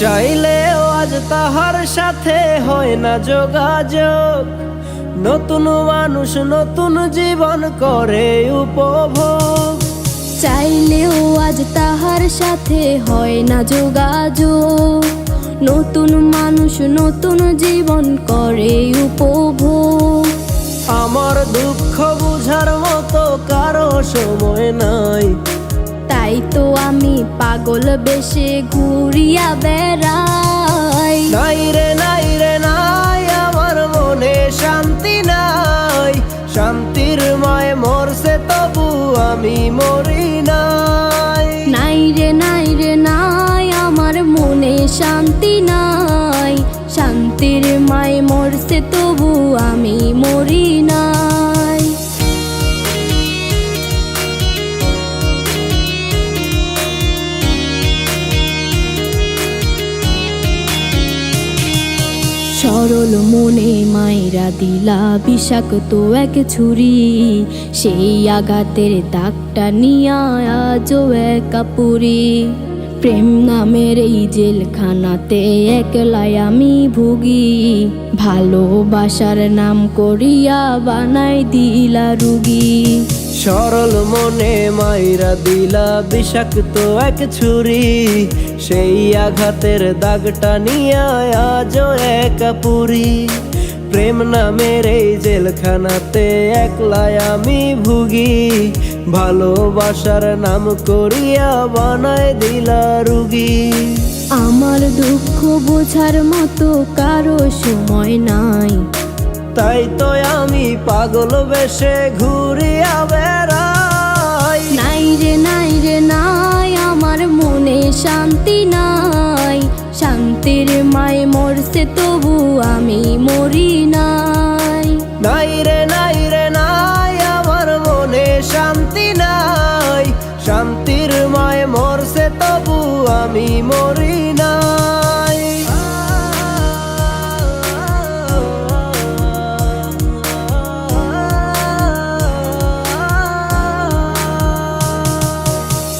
চাইলেও আজ তাহার সাথে হয় না যোগাযোগ। নতুন মানুষ নতুন জীবন করে উপভোগ। চাইলেও আজ তাহার সাথে হয় না যোগাযোগ। নতুন মানুষ নতুন জীবন করে উপভোগ। আমার দুঃখ বুঝার মতো কারও সময় নাই। তাই তো আমি পাগল বেশে ঘুরিয়া বেড়াই। নাই রে নাই রে নাই আমার মনে শান্তি নাই। শান্তির মায় মরছে তবু আমি মরি নাই। নাই রে নাই রে নাই আমার মনে শান্তি নাই। শান্তির মায় মরছে তবু আমি মরি সরল মনে মায়েরা দিলা বিষাক্ত এক ছুরি। সেই আঘাতের দাগটা নিয়া আজও একা পুরি প্রেম নামের এই জেলখানাতে একলাই আমি ভুগি। ভালোবাসার নাম করিয়া বানাই দিলা রুগী। সরল মনে মাইরা দিলা বিষাক্ত এক ছুরি। সেই আঘাতের দাগটা নিয়ে আজও একা পুরি। প্রেম নামের এই জেলখানাতে একলাই আমি ভুগি। ভালোবাসার নাম করিয়া বানায় দিলা রুগী। আমার দুঃখ বোঝার মতো কারও সময় নাই। তাই তো আমি পাগল বেশে ঘুরিয়া বেড়াই। নাই রে নাই রে নাই আমার মনে শান্তি নাই। শান্তির মায় মরছে তবু আমি মরি নাই। নাই রে নাই রে, নাই, আমার মনে শান্তি নাই। শান্তির মায় মরছে তবু আমি মরি নাই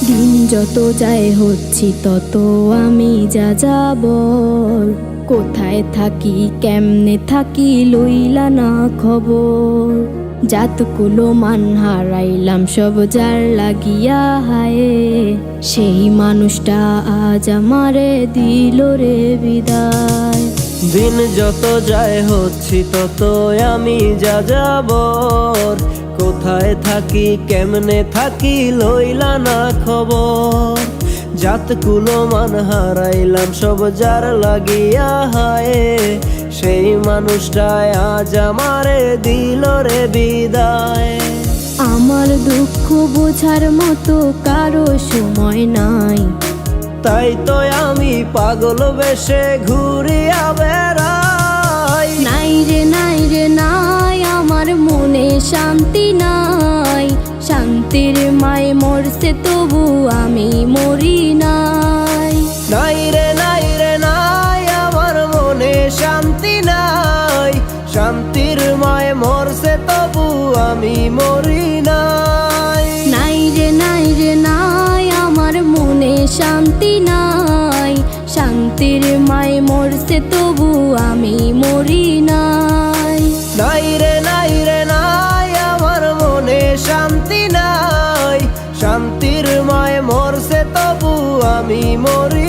দিন যত যায় হচ্ছি তত আমি যা যাবর। কোথায় থাকি, কেমনে থাকি, লইলা না খবর। জাতকুলো মান হারাইলাম, সব যার লাগিয়া হায়। সেই মানুষটা আজ আমারে দিল রে বিদায়। দিন যত যায় হচ্ছি তত আমি যা যাবর। কোথায় থাকি কেমনে থাকি লইলা না খবর। জাত কুলো মান হারাইলাম সব যার লাগিয়া হায়। সেই মানুষটায় আজ আমারে দিল রে বিদায়। আমার দুঃখ বোঝার মতো কারও সময় নাই। তাই তো আমি পাগল বেশে ঘুরিয়া বেড়াই। নাই রে নাই রে নাই আমার মনে শান্তি নাই। শান্তির মায় মরছে তবু আমি মরি নাই। নাই রে নাই রে নাই আমার মনে শান্তি নাই। শান্তির মায় মরছে তবু আমি মরি নাই। নাই রে নাই রে নাই আমার মনে শান্তি নাই। শান্তির মায় মরছে তবু আমি মরছে তবু আমি মরি।